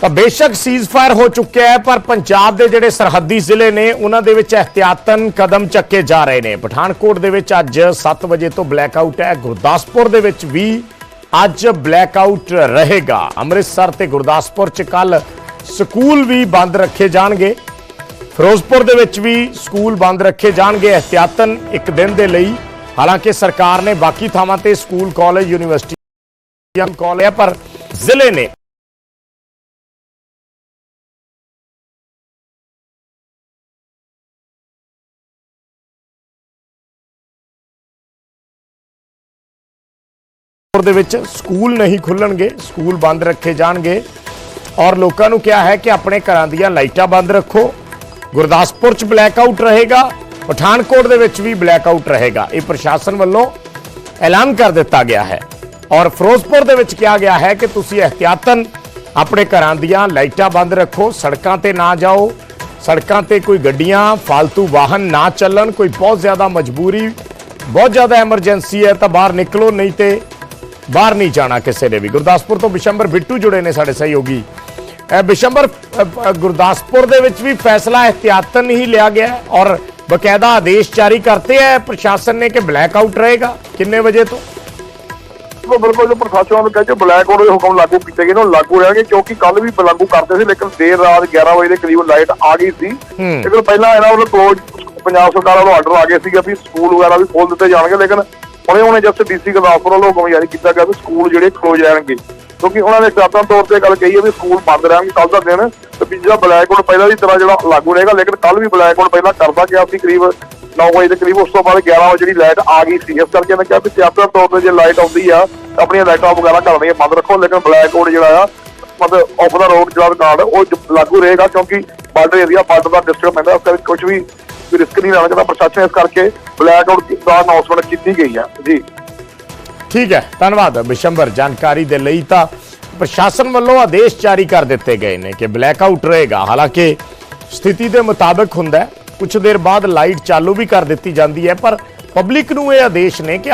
ਤਾਂ ਬੇਸ਼ੱਕ ਸੀਜ਼ਫਾਇਰ ਹੋ ਚੁੱਕਿਆ ਹੈ, ਪਰ ਪੰਜਾਬ ਦੇ ਜਿਹੜੇ ਸਰਹੱਦੀ ਜ਼ਿਲ੍ਹੇ ਨੇ, ਉਹਨਾਂ ਦੇ ਵਿੱਚ ਇhtiyatan ਕਦਮ ਚੱਕੇ ਜਾ ਰਹੇ ਨੇ। ਪਠਾਨਕੋਟ ਦੇ ਵਿੱਚ ਅੱਜ 7 ਵਜੇ ਤੋਂ ਬਲੈਕਆਊਟ ਹੈ। ਗੁਰਦਾਸਪੁਰ ਦੇ ਵਿੱਚ ਵੀ ਅੱਜ ਬਲੈਕਆਊਟ ਰਹੇਗਾ। ਅੰਮ੍ਰਿਤਸਰ ਤੇ ਗੁਰਦਾਸਪੁਰ ਚ ਕੱਲ ਸਕੂਲ ਵੀ ਬੰਦ ਰੱਖੇ ਜਾਣਗੇ। ਫਿਰੋਜ਼ਪੁਰ ਦੇ ਵਿੱਚ ਵੀ ਸਕੂਲ ਬੰਦ ਰੱਖੇ ਜਾਣਗੇ। ਇhtiyatan ਇੱਕ ਦਿਨ ਦੇ ਲਈ। ਹਾਲਾਂਕਿ ਸਰਕਾਰ ਨੇ ਬਾਕੀ ਥਾਵਾਂ ਤੇ ਸਕੂਲ, ਕਾਲਜ ਯੂਨੀਵਰਸਿਟੀ ਕਾਲਜ ਪਰ ਜ਼ਿਲ੍ਹੇ ਨੇ ਗੁਰਦਾਸਪੁਰ ਦੇ ਵਿੱਚ ਸਕੂਲ ਨਹੀਂ ਖੁੱਲਣਗੇ, ਸਕੂਲ ਬੰਦ ਰੱਖੇ ਜਾਣਗੇ। ਔਰ ਲੋਕਾਂ ਨੂੰ ਕਿਹਾ ਹੈ ਕਿ ਆਪਣੇ ਘਰਾਂ ਦੀਆਂ ਲਾਈਟਾਂ ਬੰਦ ਰੱਖੋ। ਗੁਰਦਾਸਪੁਰ 'ਚ ਬਲੈਕਆਊਟ ਰਹੇਗਾ, ਪਠਾਨਕੋਟ ਦੇ ਵਿੱਚ ਵੀ ਬਲੈਕਆਊਟ ਰਹੇਗਾ। ਇਹ ਪ੍ਰਸ਼ਾਸਨ ਵੱਲੋਂ ਐਲਾਨ ਕਰ ਦਿੱਤਾ ਗਿਆ ਹੈ। ਔਰ ਫਿਰੋਜ਼ਪੁਰ ਦੇ ਵਿੱਚ ਕਿਹਾ ਗਿਆ ਹੈ ਕਿ ਤੁਸੀਂ ਇhtiyatan ਆਪਣੇ ਘਰਾਂ ਦੀਆਂ ਲਾਈਟਾਂ ਬੰਦ ਰੱਖੋ, ਸੜਕਾਂ ਤੇ ਨਾ ਜਾਓ। ਸੜਕਾਂ ਤੇ ਕੋਈ ਗੱਡੀਆਂ ਫालतू ਵਾਹਨ ਨਾ ਚੱਲਣ, ਕੋਈ ਬਹੁਤ ਜ਼ਿਆਦਾ ਮਜਬੂਰੀ, ਬਹੁਤ ਜ਼ਿਆਦਾ ਐਮਰਜੈਂਸੀ ਹੈ, ਤਾਂ ਬਾਹਰ ਨਿਕਲੋ, ਨਹੀਂ ਤੇ ਬਾਹਰ ਨਹੀਂ ਜਾਣਾ ਕਿਸੇ ਨੇ ਵੀ। ਗੁਰਦਾਸਪੁਰ ਤੋਂ ਬਿਸ਼ੰਬਰ ਬਿੱਟੂ ਜੁੜੇ ਨੇ ਸਾਡੇ ਸਹਿਯੋਗੀ। ਇਹ ਬਿਸ਼ੰਬਰ ਗੁਰਦਾਸਪੁਰ ਦੇ ਵਿੱਚ ਵੀ ਫੈਸਲਾ ਇhtiyatan ਹੀ ਲਿਆ ਗਿਆ ਔਰ ਬਕਾਇਦਾ ਆਦੇਸ਼ ਜਾਰੀ ਕਰਤੇ ਹੈ। ਪ੍ਰਸ਼ਾਸਨ ਨੇ ਕਿ ਬਲੈਕਆਊਟ ਰਹੇਗਾ। ਕਿੰਨੇ ਵਜੇ ਤੋਂ? ਬਿਲਕੁਲ ਬਿਲਕੁਲ ਜੋ ਪ੍ਰਸ਼ਾਸਨ ਨੂੰ ਕਹਿੰਦੇ ਬਲੈਕ ਆਊਟ ਦੇ ਹੁਕਮ ਲਾਗੂ ਕੀਤੇ ਗਏ ਨੇ ਉਹ ਲਾਗੂ ਰਹਿਣਗੇ ਕਿਉਂਕਿ ਕੱਲ ਵੀ ਲਾਗੂ ਕਰਦੇ ਸੀ ਲੇਕਿਨ ਦੇਰ ਰਾਤ 11 ਵਜੇ ਦੇ ਕਰੀਬ ਲਾਈਟ ਆ ਗਈ ਸੀ। ਲੇਕਿਨ ਪਹਿਲਾਂ ਇਹਨਾਂ ਵੱਲੋਂ ਕਲੋਜ਼ ਪੰਜਾਬ ਸਰਕਾਰ ਵੱਲੋਂ ਆਰਡਰ ਆ ਗਏ ਸੀਗੇ ਵੀ ਸਕੂਲ ਵਗੈਰਾ ਵੀ ਖੋਲ ਦਿੱਤੇ ਜਾਣਗੇ ਲੇਕਿਨ ਹੁਣੇ ਹੁਣੇ ਜਸਟ ਡੀਸੀ ਗੁਰਦਾਸਪੁਰ ਵੱਲੋਂ ਹੁਕਮ ਜਾਰੀ ਕੀਤਾ ਗਿਆ ਵੀ ਸਕੂਲ ਜਿਹੜੇ ਕਲੋਜ਼ ਰਹਿਣਗੇ। ਕਿਉਂਕਿ ਉਹਨਾਂ ਨੇ ਸਾਤਾਂ ਤੌਰ ਤੇ ਗੱਲ ਕਹੀ ਹੈ ਵੀ ਸਕੂਲ ਬੰਦ ਰਹਿਣਗੇ ਕੱਲ ਦਾ ਦਿਨ। ਤੇ ਜਿਹੜਾ ਬਲੈਕ ਆਊਟ ਪਹਿਲਾਂ ਦੀ ਤਰ੍ਹਾਂ ਜਿਹੜਾ ਲਾਗੂ ਰਹੇਗਾ, ਲੇਕਿਨ ਕੱਲ ਵੀ ਬਲੈਕ ਆਊਟ ਪਹਿਲਾਂ ਕਰਦਾ ਗਿਆ ਸੀ ਕਰੀਬ 9 ਵਜੇ ਦੇ ਕਰੀਬ। ਉਸ ਤੋਂ ਬਾਅਦ 11 ਵਜੇ ਜਿਹੜੀ ਲਾਈਟ ਆ ਗਈ ਸੀ। ਇਸ ਕਰਕੇ ਮੈਂ ਕਿਹਾ ਵੀ ਸਿਆਸਤ ਤੌਰ ਤੇ ਜੇ ਲਾਈਟ ਆਉਂਦੀ ਆ ਆਪਣੀਆਂ ਲਾਈਟਾਂ ਵਗੈਰਾ ਘਰਾਂ ਬੰਦ ਰੱਖੋ। ਲੇਕਿਨ ਬਲੈਕ ਆਊਟ ਜਿਹੜਾ ਆ, ਮਤਲਬ ਆਫ ਦਾ ਰੋਡ ਜਿਹੜਾ ਕਾਰਡ, ਉਹ ਲਾਗੂ ਰਹੇਗਾ ਕਿਉਂਕਿ ਬਾਰਡਰ ਏਰੀਆ ਬਾਰਡਰ ਦਾ ਡਿਸਟ੍ਰਿਕਟ ਪੈਂਦਾ ਉਸ ਕਰਕੇ ਕੁਝ ਵੀ ਰਿਸਕ ਨਹੀਂ ਲੈਣਾ ਚਾਹੁੰਦਾ ਪ੍ਰਸ਼ਾਸਨ ਇਸ ਕਰਕੇ ਬਲੈਕ ਆਊਟ ਦਾ ਅਨਾਉਂਸਮੈਂਟ ਕੀਤੀ ਗਈ ਆ। ਜੀ। ਠੀਕ ਹੈ, ਧੰਨਵਾਦ। ਬਿਸ਼ੰਬਰ, ਜਾਣਕਾਰੀ ਦੇ ਲਈ ਤਾਂ ਪ੍ਰਸ਼ਾਸਨ ਵੱਲੋਂ ਆਦੇਸ਼ ਜਾਰੀ ਕਰ ਦਿੱਤੇ ਗਏ ਨੇ ਕਿ ਬਲੈਕ ਆਊਟ ਰਹੇਗਾ। ਹਾਲਾਂਕਿ ਸਥਿਤੀ ਦੇ ਮੁਤਾਬਕ ਹੁੰਦਾ ਹੈ ਕੁਝ ਦੇਰ ਬਾਅਦ ਲਾਈਟ ਚਾਲੂ ਵੀ ਕਰ ਦਿੱਤੀ ਜਾਂਦੀ ਹੈ, ਪਰ ਪਬਲਿਕ ਨੂੰ ਇਹ ਆਦੇਸ਼ ਨੇ ਕਿ